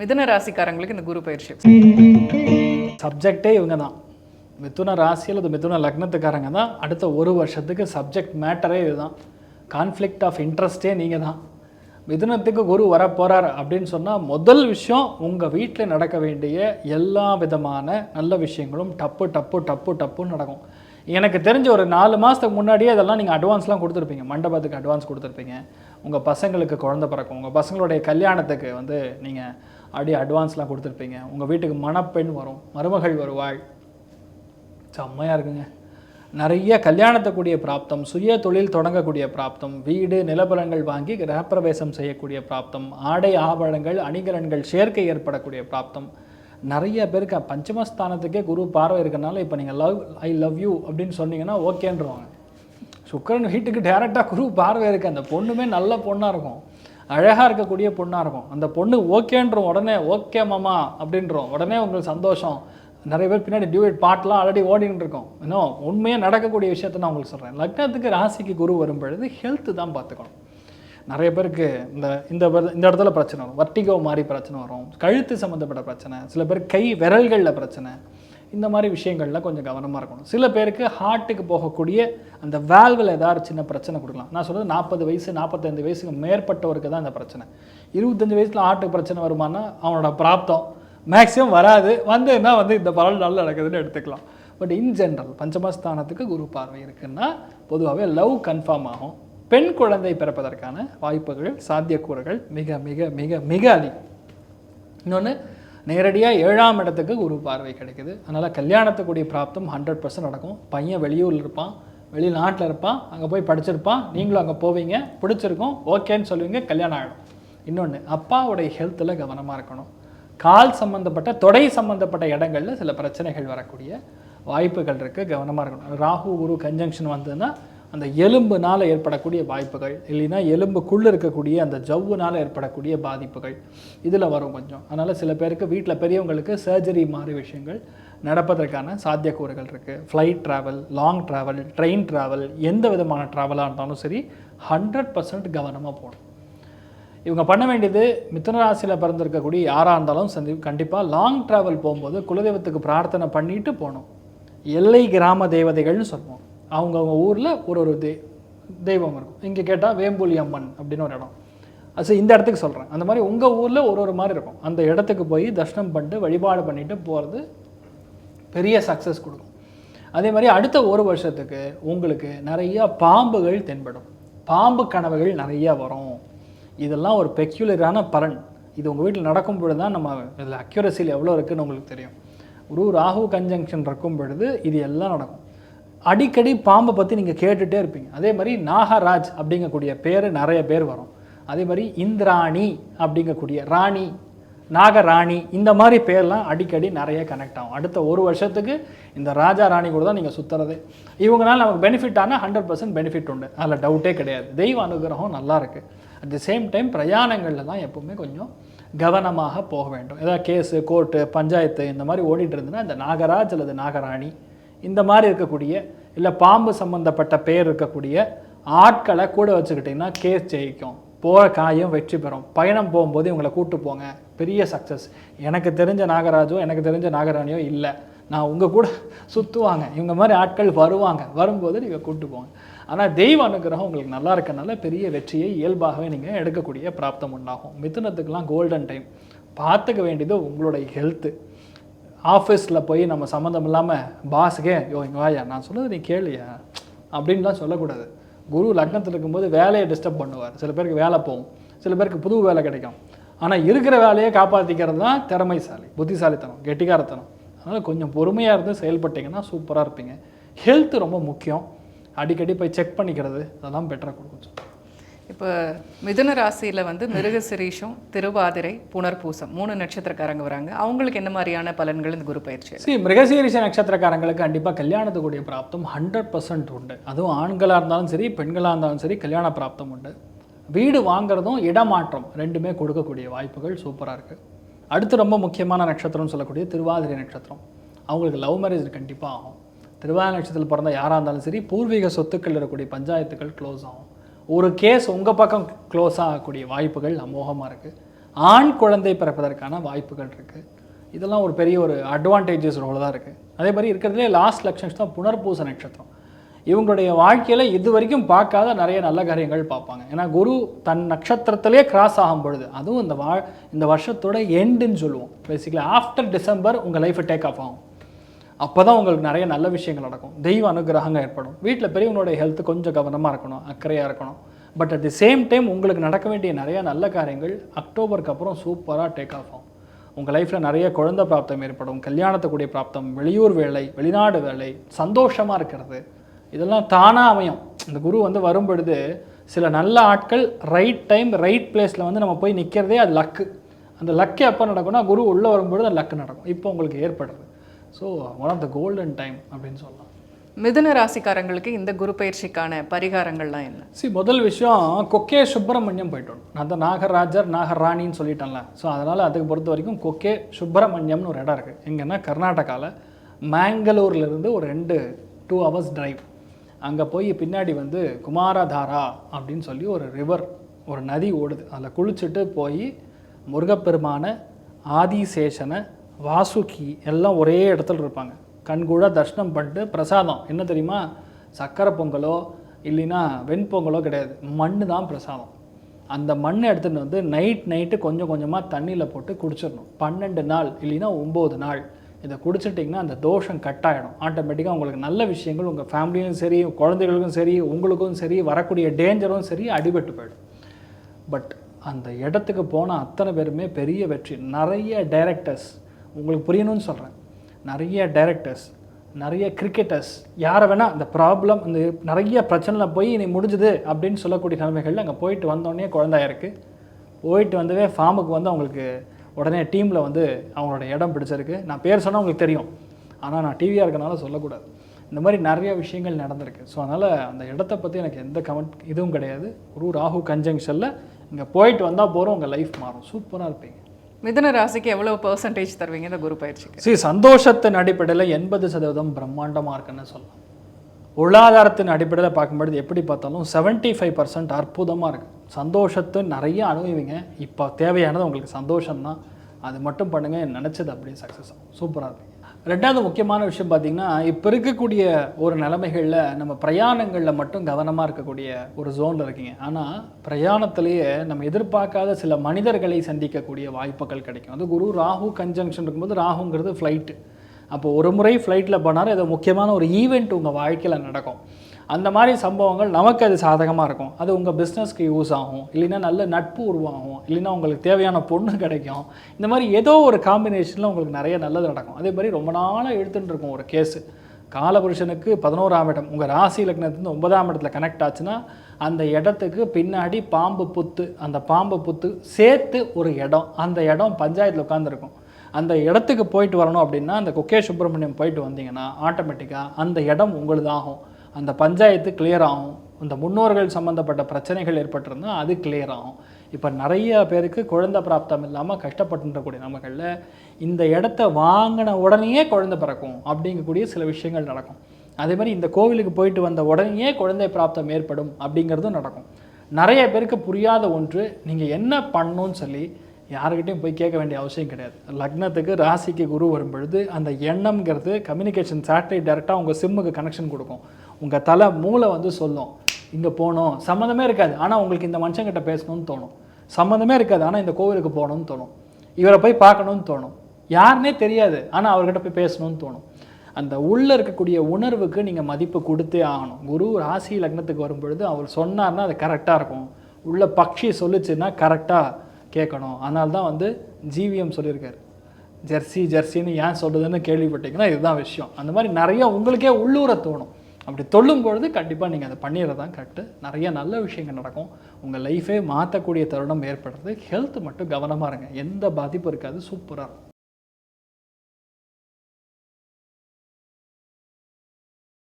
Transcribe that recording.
மிதுன ராசிக்காரங்களுக்கு இந்த குரு பயிற்சி. சப்ஜெக்டே இவங்க தான் மிதுன ராசி அல்லது மிதுன லக்னத்துக்காரங்க தான். அடுத்த ஒரு வருஷத்துக்கு சப்ஜெக்ட் மேட்டரே இதுதான். கான்ஃப்ளிக்ட் ஆஃப் இன்ட்ரெஸ்டே நீங்கள் தான் மிதுனத்துக்கு குரு வர போகிறார் அப்படின்னு சொன்னால் முதல் விஷயம் உங்கள் வீட்டில் நடக்க வேண்டிய எல்லா விதமான நல்ல விஷயங்களும் டப்பு டப்பு டப்பு டப்புன்னு நடக்கும். எனக்கு தெரிஞ்ச ஒரு நாலு மாதத்துக்கு முன்னாடியே இதெல்லாம் நீங்கள் அட்வான்ஸ்லாம் கொடுத்துருப்பீங்க. மண்டபத்துக்கு அட்வான்ஸ் கொடுத்துருப்பீங்க. உங்கள் பசங்களுக்கு குழந்த பிறக்கும். உங்கள் பசங்களுடைய கல்யாணத்துக்கு வந்து நீங்கள் அப்படியே அட்வான்ஸ்லாம் கொடுத்துருப்பீங்க. உங்கள் வீட்டுக்கு மணப்பெண் வரும். மருமகள் வருவாள். செம்மையாக இருக்குங்க. நிறைய கல்யாணத்தக்கூடிய பிராப்தம் சுய தொழில் தொடங்கக்கூடிய பிராப்தம் வீடு நிலபலங்கள் வாங்கி கிரகப்பிரவேசம் செய்யக்கூடிய பிராப்தம் ஆடை ஆபரணங்கள் அணிகலன்கள் சேர்க்கை ஏற்படக்கூடிய பிராப்தம். நிறைய பேருக்கு பஞ்சமஸ்தானத்துக்கே குரு பார்வை இருக்கனால இப்போ நீங்கள் லவ் ஐ லவ் யூ அப்படின்னு சொன்னீங்கன்னா ஓகேன்றவாங்க சுக்கரன் வீட்டுக்கு டேரெக்டாக குரு பார்வை இருக்குது அந்த பொண்ணுமே நல்ல பொண்ணாக இருக்கும். அழகாக இருக்கக்கூடிய பொண்ணாக இருக்கும். அந்த பொண்ணு ஓகேன்றோம் உடனே ஓகே மாமா அப்படின்றோம். உடனே உங்களுக்கு சந்தோஷம். நிறைய பேர் பின்னாடி டியூட் பாட்டெலாம் ஆல்ரெடி ஓடின்னு இருக்கோம். இன்னும் உண்மையாக நடக்கக்கூடிய விஷயத்த நான் உங்களுக்கு சொல்கிறேன் லக்னத்துக்கு ராசிக்கு குரு வரும் பொழுது ஹெல்த்து தான் பார்த்துக்கணும். நிறைய பேருக்கு இந்த இந்த இந்த இடத்துல பிரச்சனை வரும். வர்ட்டிகோ மாதிரி பிரச்சனை வரும். கழுத்து சம்மந்தப்பட்ட பிரச்சனை. சில பேர் கை விரல்களில் பிரச்சனை. இந்த மாதிரி விஷயங்களில் கொஞ்சம் கவனமாக இருக்கணும். சில பேருக்கு ஹார்ட்டுக்கு போகக்கூடிய அந்த வேல்வில் ஏதாவது சின்ன பிரச்சனை கொடுக்கலாம். நான் சொல்கிறது நாற்பது வயசு நாற்பத்தைந்து வயசுக்கு மேற்பட்டவருக்கு தான் இந்த பிரச்சனை. இருபத்தஞ்சி வயசில் ஹார்ட்டுக்கு பிரச்சனை வருமானா அவனோட பிராப்தம். மேக்ஸிமம் வராது. வந்ததுன்னா வந்து இந்த பரவல் நல்லா நடக்குதுன்னு எடுத்துக்கலாம். பட் இன் ஜென்ரல் பஞ்சமஸ்தானத்துக்கு குரு பார்வை இருக்குன்னா பொதுவாகவே லவ் கன்ஃபார்ம் ஆகும். பெண் குழந்தை பிறப்பதற்கான வாய்ப்புகள் சாத்தியக்கூறுகள் மிக மிக மிக மிக அதிகம். இன்னொன்று நேரடியாக ஏழாம் இடத்துக்கு குரு பார்வை கிடைக்குது. அதனால் கல்யாணத்துக்குரிய பிராப்தம் ஹண்ட்ரட் பர்சன்ட் நடக்கும். பையன் வெளியூரில் இருப்பான் வெளிநாட்டில் இருப்பான் அங்கே போய் படிச்சிருப்பான் நீங்களும் அங்கே போவீங்க பிடிச்சிருக்கும் ஓகேன்னு சொல்லுவீங்க கல்யாணம் ஆகிடும் இன்னொன்று அப்பாவுடைய ஹெல்த்தில் கவனமாக இருக்கணும். கால் சம்மந்தப்பட்ட தொடை சம்மந்தப்பட்ட இடங்களில் சில பிரச்சனைகள் வரக்கூடிய வாய்ப்புகள் இருக்குது கவனமாக இருக்கணும். ராகு குரு கன்ஜங்ஷன் வந்ததுன்னா அந்த எலும்புனால் ஏற்படக்கூடிய வாய்ப்புகள் இல்லைன்னா எலும்புக்குள்ளே இருக்கக்கூடிய அந்த ஜவ்வுனால் ஏற்படக்கூடிய பாதிப்புகள் இதில் வரும் கொஞ்சம். அதனால் சில பேருக்கு வீட்டில் பெரியவங்களுக்கு சர்ஜரி மாதிரி விஷயங்கள் நடப்பதற்கான சாத்தியக்கூறுகள் இருக்குது flight travel long travel train travel எந்த விதமான ட்ராவலாக இருந்தாலும் சரி ஹண்ட்ரட் பர்சன்ட் கவனமாக போகணும். இவங்க பண்ண வேண்டியது மிதுன ராசியில் பிறந்திருக்கக்கூடிய யாராக இருந்தாலும் சந்தி கண்டிப்பாக லாங் ட்ராவல் போகும்போது குலதெய்வத்துக்கு பிரார்த்தனை பண்ணிட்டு போகணும். எல்லை கிராம தேவதைகள்னு சொல்லுவோம். அவங்கவுங்க ஊரில் ஒரு ஒரு தெய் தெய்வம் இருக்கும். இங்கே கேட்டால் வேம்புலி அம்மன் அப்படின்னு ஒரு இடம். அது இந்த இடத்துக்கு சொல்கிறேன் அந்த மாதிரி உங்கள் ஊரில் ஒரு ஒரு மாதிரி இருக்கும். அந்த இடத்துக்கு போய் தர்ஷனம் பண்ணிட்டு வழிபாடு பண்ணிவிட்டு போகிறது பெரிய சக்ஸஸ் கொடுக்கும். அதே மாதிரி அடுத்த ஒரு வருஷத்துக்கு உங்களுக்கு நிறைய பாம்புகள் தென்படும். பாம்பு கனவுகள் நிறையா வரும். இதெல்லாம் ஒரு பெக்யூலரான பலன். இது உங்கள் வீட்டில் நடக்கும் பொழுது தான் நம்ம இதில் அக்யூரஸியில் எவ்வளோ இருக்குதுன்னு உங்களுக்கு தெரியும். ஒரு ராகு கன்ஜங்ஷன் இருக்கும் பொழுது இது எல்லாம் நடக்கும். அடிக்கடி பாம்பை பற்றி நீங்கள் கேட்டுகிட்டே இருப்பீங்க. அதே மாதிரி நாகராஜ் அப்படிங்கக்கூடிய பேர் நிறைய பேர் வரும். அதே மாதிரி இந்திராணி அப்படிங்கக்கூடிய ராணி நாகராணி இந்த மாதிரி பேர்லாம் அடிக்கடி நிறைய கனெக்ட் ஆகும். அடுத்த ஒரு வருஷத்துக்கு இந்த ராஜா ராணி கூட தான் நீங்கள் சுற்றுறது இவங்கனால நமக்கு பெனிஃபிட் ஆனால் ஹண்ட்ரட் பர்சன்ட் பெனிஃபிட் உண்டு. அதில் டவுட்டே கிடையாது. தெய்வ அனுகிரகம் நல்லா இருக்குது அட் தி சேம் டைம் பிரயாணங்களில் தான் எப்போவுமே கொஞ்சம் கவனமாக போக வேண்டும். ஏதாவது கேஸு கோர்ட்டு பஞ்சாயத்து இந்த மாதிரி ஓடிட்டு இருந்ததுன்னா இந்த நாகராஜ் அல்லது நாகராணி இந்த மாதிரி இருக்கக்கூடிய இல்லை பாம்பு சம்மந்தப்பட்ட பேர் இருக்கக்கூடிய ஆட்களை கூட வச்சுக்கிட்டிங்கன்னா கேஸ் ஜெயிக்கும். போகிற காயம் வெற்றி பெறும். பயணம் போகும்போது இவங்களை கூட்டு போங்க. பெரிய சக்ஸஸ் எனக்கு தெரிஞ்ச நாகராஜோ எனக்கு தெரிஞ்ச நாகராணியோ இல்லை. நான் உங்கள் கூட சுற்றுவாங்க இவங்க மாதிரி ஆட்கள் வருவாங்க. வரும்போது நீங்கள் கூட்டு போங்க. ஆனால் தெய்வ அனுகிரகம் உங்களுக்கு நல்லா இருக்கனால பெரிய வெற்றியை இயல்பாகவே நீங்கள் எடுக்கக்கூடிய பிராப்தம் உண்டாகும். மிதுனத்துக்கெல்லாம் கோல்டன் டைம் பார்த்துக்க வேண்டியது உங்களுடைய ஹெல்த்து ஆஃபீஸில் போய் நம்ம சம்மந்தம் இல்லாமல் பாஸுக்கே யோ இங்கே வாயா நான் சொன்னது நீ கேளுயா? அப்படின்லாம் சொல்லக்கூடாது. குரு லக்னத்தில் இருக்கும்போது வேலையை டிஸ்டர்ப் பண்ணுவார். சில பேருக்கு வேலை போகும். சில பேருக்கு புது வேலை கிடைக்கும். ஆனால் இருக்கிற வேலையை காப்பாற்றிக்கிறது தான் திறமைசாலி புத்திசாலித்தனம் கெட்டிக்காரத்தனம். அதனால் கொஞ்சம் பொறுமையாக இருந்து செயல்பட்டீங்கன்னா சூப்பராக இருப்பீங்க. ஹெல்த் ரொம்ப முக்கியம். அடிக்கடி போய் செக் பண்ணிக்கிறது அதெல்லாம் பெட்டராக கொடுக்கும். இப்போ மிதுன ராசியில் வந்து மிருகசிரீஷம் திருவாதிரை புனர்பூசம் மூணு நட்சத்திரக்காரங்க வராங்க. அவங்களுக்கு என்ன மாதிரியான பலன்கள் இந்த குரு பயிற்சி சரி மிருகசீரிஷ நட்சத்திரக்காரங்களுக்கு கண்டிப்பாக கல்யாணத்துக்குரிய பிராப்தம் ஹண்ட்ரட் பர்சன்ட் உண்டு. அதுவும் ஆண்களாக இருந்தாலும் சரி பெண்களாக இருந்தாலும் சரி கல்யாண பிராப்தம் உண்டு. வீடு வாங்குறதும் இடமாற்றம் ரெண்டுமே கொடுக்கக்கூடிய வாய்ப்புகள் சூப்பராக இருக்குது அடுத்து ரொம்ப முக்கியமான நட்சத்திரம்னு சொல்லக்கூடிய திருவாதிரை நட்சத்திரம். அவங்களுக்கு லவ் மேரேஜ் கண்டிப்பாக ஆகும். திருவாதிரை நட்சத்திரத்தில் பிறந்த யாராக இருந்தாலும் சரி பூர்வீக சொத்துக்கள் இருக்கக்கூடிய பஞ்சாயத்துகள் க்ளோஸ் ஆகும். ஒரு கேஸ் உங்கள் பக்கம் க்ளோஸ் ஆகக்கூடிய வாய்ப்புகள் அமோகமாக இருக்குது ஆண் குழந்தை பிறப்பதற்கான வாய்ப்புகள் இருக்குது இதெல்லாம் ஒரு பெரிய ஒரு அட்வான்டேஜஸ் ரோல் தான் இருக்குது அதே மாதிரி இருக்கிறதுலே லாஸ்ட் லக்ஷன்ஸ் தான் புனர்பூச நட்சத்திரம். இவங்களுடைய வாழ்க்கையில் இது வரைக்கும் பார்க்காத நிறைய நல்ல காரியங்கள் பார்ப்பாங்க. ஏன்னா குரு தன் நட்சத்திரத்திலே கிராஸ் ஆகும் பொழுது அதுவும் இந்த வா இந்த வருஷத்தோட எண்டுன்னு சொல்லுவோம். பேசிக்கலி ஆஃப்டர் டிசம்பர் உங்கள் லைஃப்பை டேக் ஆஃப் ஆகும். அப்போ தான் உங்களுக்கு நிறைய நல்ல விஷயங்கள் நடக்கும். தெய்வ அனுகிரகங்கள் ஏற்படும். வீட்டில் பெரியவங்களுடைய ஹெல்த் கொஞ்சம் கவனமாக இருக்கணும் அக்கறையாக இருக்கணும். But at the same time உங்களுக்கு நடக்க வேண்டிய நிறைய நல்ல காரியங்கள் அக்டோபருக்கு அப்புறம் சூப்பராக டேக் ஆஃப் ஆகும். உங்கள் லைஃப்பில் நிறைய குழந்தை பிராப்தம் ஏற்படும் கல்யாணத்துக்குரிய பிராப்தம் வெளியூர் வேலை வெளிநாடு வேலை சந்தோஷமாக இருக்கிறது. இதெல்லாம் தானாக அமையும். இந்த குரு வந்து வரும்பொழுது சில நல்ல ஆட்கள் ரைட் டைம் ரைட் பிளேஸில் வந்து நம்ம போய் நிற்கிறதே அது லக்கு அந்த லக்கு எப்போ நடக்கும்னா குரு உள்ளே வரும்பொழுது அந்த லக்கு நடக்கும். இப்போ உங்களுக்கு ஏற்படுறது. So one of the golden time அப்படின்னு சொல்லலாம். மிதுன ராசிக்காரங்களுக்கு இந்த குரு பயிற்சிக்கான பரிகாரங்கள்லாம் என்ன? சி முதல் விஷயம் கொக்கே சுப்பிரமணியம் போயிட்டோம் நான் தான் நாகராஜர் நாகராணின்னு சொல்லிட்டேன்ல. ஸோ அதனால் அதுக்கு பொறுத்த வரைக்கும் கொக்கே சுப்பிரமணியம்னு ஒரு இடம் இருக்குது எங்கன்னா கர்நாடகாவில் மேங்களூர்லேருந்து ஒரு ரெண்டு டூ ஹவர்ஸ் டிரைவ் அங்கே போய் பின்னாடி வந்து குமாரதாரா அப்படின்னு சொல்லி ஒரு ரிவர் ஒரு நதி ஓடுது. அதில் குளிச்சுட்டு போய் முருகப்பெருமான ஆதிசேஷனை வாசுகி எல்லாம் ஒரே இடத்துல இருப்பாங்க. கண்கூட தர்ஷனம் பண்ணிட்டு பிரசாதம். என்ன தெரியுமா? சக்கரை பொங்கலோ இல்லைன்னா வெண்பொங்கலோ கிடையாது. மண்ணு தான் பிரசாதம். அந்த மண்ணை எடுத்துகிட்டு வந்து நைட் நைட்டு கொஞ்சம் கொஞ்சமாக தண்ணியில் போட்டு குடிச்சிடணும். பன்னெண்டு நாள் இல்லைன்னா ஒம்பது நாள். இதை குடிச்சிட்டிங்கன்னா அந்த தோஷம் கட் ஆகிடும் ஆட்டோமேட்டிக்காக உங்களுக்கு நல்ல விஷயங்கள் உங்கள் ஃபேமிலியும் சரி குழந்தைகளுக்கும் சரி உங்களுக்கும் சரி வரக்கூடிய டேஞ்சரும் சரி அடிபட்டு போயிடும். பட் அந்த இடத்துக்கு போன அத்தனை பேருமே பெரிய வெற்றி. நிறைய டைரக்டர்ஸ் உங்களுக்கு புரியணும்னு சொல்கிறேன் நிறைய டைரக்டர்ஸ் நிறைய கிரிக்கெட்டர்ஸ் யாரை வேணால் இந்த ப்ராப்ளம் இந்த நிறைய பிரச்சனையில் போய் நீ முடிஞ்சுது அப்படின்னு சொல்லக்கூடிய நிலைமைகள் அங்கே போயிட்டு வந்தோடனே குழந்தையா இருக்குது போயிட்டு வந்தவே ஃபார்முக்கு வந்து அவங்களுக்கு உடனே டீமில் வந்து அவங்களோட இடம் பிடிச்சிருக்கு. நான் பேர் சொன்னால் உங்களுக்கு தெரியும். ஆனால் நான் டிவியாக இருக்கனால சொல்லக்கூடாது. இந்த மாதிரி நிறைய விஷயங்கள் நடந்திருக்கு. ஸோ அதனால் அந்த இடத்த பற்றி எனக்கு எந்த கமெண்ட் இதுவும் கிடையாது. குரு ராகு கன்ஜங்ஷனில் இங்கே போயிட்டு வந்தால் போகிறோம் உங்கள் லைஃப் மாறும். சூப்பராக இருப்பீங்க. மிதுன ராசிக்கு எவ்வளவு பர்சன்டேஜ் தருவீங்க இந்த குரு பயிற்சிக்கு? சரி சந்தோஷத்தின் அடிப்படையில் எண்பது சதவீதம் பிரம்மாண்டமாக இருக்குன்னு சொல்லலாம். பொருளாதாரத்தின் அடிப்படையில் பார்க்கும்பொழுது எப்படி பார்த்தாலும் 75% ஃபைவ் பர்சன்ட் அற்புதமாக இருக்குது சந்தோஷத்தை நிறைய அனுபவிங்க. இப்போ தேவையானது உங்களுக்கு சந்தோஷம்தான். அது மட்டும் பண்ணுங்கள் நினச்சது அப்படியே சக்ஸஸ் ஆகும். சூப்பராக இருக்கும் ரெண்டாவது முக்கியமான விஷயம் பார்த்தீங்கன்னா இப்போ இருக்கக்கூடிய ஒரு நிலைமைகளில் நம்ம பிரயாணங்களில் மட்டும் கவனமாக இருக்கக்கூடிய ஒரு ஜோனில் இருக்கீங்க. ஆனால் பிரயாணத்திலேயே நம்ம எதிர்பார்க்காத சில மனிதர்களை சந்திக்கக்கூடிய வாய்ப்புகள் கிடைக்கும். அது குரு ராகு கன்ஜங்ஷன் இருக்கும்போது ராகுங்கிறது ஃப்ளைட்டு அப்போ ஒரு முறை ஃப்ளைட்டில் போனாலும் ஏதோ முக்கியமான ஒரு ஈவெண்ட் உங்கள் வாழ்க்கையில் நடக்கும். அந்த மாதிரி சம்பவங்கள் நமக்கு அது சாதகமாக இருக்கும். அது உங்கள் பிஸ்னஸ்க்கு யூஸ் ஆகும். இல்லைன்னா நல்ல நட்பு உருவாகும். இல்லைன்னா உங்களுக்கு தேவையான பொண்ணு கிடைக்கும். இந்த மாதிரி ஏதோ ஒரு காம்பினேஷனில் உங்களுக்கு நிறைய நல்லது நடக்கும். அதே மாதிரி ரொம்ப நாளாக எடுத்துகிட்டு இருக்கும் ஒரு கேஸு காலபுருஷனுக்கு பதினோராம் இடம். உங்கள் ராசி லக்னத்துலேருந்து ஒன்பதாம் இடத்துல கனெக்ட் ஆச்சுன்னா அந்த இடத்துக்கு பின்னாடி பாம்பு புத்து அந்த பாம்பு புத்து சேர்த்து ஒரு இடம். அந்த இடம் பஞ்சாயத்தில் உட்காந்துருக்கும் அந்த இடத்துக்கு போயிட்டு வரணும் அப்படின்னா அந்த குக்கே சுப்பிரமணியம் போயிட்டு வந்தீங்கன்னா ஆட்டோமேட்டிக்காக அந்த இடம் உங்களுதாகும். அந்த பஞ்சாயத்து கிளியர் ஆகும். இந்த முன்னோர்கள் சம்மந்தப்பட்ட பிரச்சனைகள் ஏற்பட்டிருந்தால் அது கிளியர் ஆகும். இப்போ நிறைய பேருக்கு குழந்தை பிராப்தம் இல்லாமல் கஷ்டப்பட்டுன்றக்கூடிய நமக்களில் இந்த இடத்த வாங்கின உடனேயே குழந்தை பிறக்கும் அப்படிங்கக்கூடிய சில விஷயங்கள் நடக்கும். அதே மாதிரி இந்த கோவிலுக்கு போயிட்டு வந்த உடனேயே குழந்தை பிராப்தம் ஏற்படும் அப்படிங்கிறதும் நடக்கும். நிறைய பேருக்கு புரியாத ஒன்று நீங்கள் என்ன பண்ணணும்னு சொல்லி யாருக்கிட்டையும் போய் கேட்க வேண்டிய அவசியம் கிடையாது. லக்னத்துக்கு ராசிக்கு குரு வரும்பொழுது அந்த எண்ணம்ங்கிறது கம்யூனிகேஷன் சேட்டலைட் டேரெக்டாக உங்கள் சிம்முக்கு கனெக்ஷன் கொடுக்கும். உங்கள் தலை மூளை வந்து சொல்லும். இங்கே போகணும். சம்மந்தமே இருக்காது. ஆனால் உங்களுக்கு இந்த மனுஷங்கிட்ட பேசணும்னு தோணும். சம்மந்தமே இருக்காது. ஆனால் இந்த கோவிலுக்கு போகணும்னு தோணும். இவரை போய் பார்க்கணும்னு தோணும். யாருனே தெரியாது. ஆனால் அவர்கிட்ட போய் பேசணும்னு தோணும். அந்த உள்ளே இருக்கக்கூடிய உணர்வுக்கு நீங்கள் மதிப்பு கொடுத்தே ஆகணும். குரு ராசி லக்னத்துக்கு வரும்பொழுது அவர் சொன்னார்னா அது கரெக்டாக இருக்கும். உள்ள பக்ஷி சொல்லுச்சுன்னா கரெக்டாக கேட்கணும். அதனால தான் வந்து ஜிவிஎம் சொல்லியிருக்காரு. ஜெர்சி ஜெர்சின்னு ஏன் சொல்கிறதுன்னு கேள்விப்பட்டீங்கன்னா இதுதான் விஷயம். அந்த மாதிரி நிறைய உங்களுக்கே உள்ளூர தோணும். அப்படி தொல்லும் பொழுது கண்டிப்பாக நீங்கள் அதை பண்ணிடுறது தான் கரெக்டு நிறைய நல்ல விஷயங்கள் நடக்கும். உங்கள் லைஃபே மாற்றக்கூடிய தருணம் ஏற்படுறது ஹெல்த் மட்டும் கவனமாக இருங்க. எந்த பாதிப்பும் இருக்காது. சூப்பராக இருக்கும்.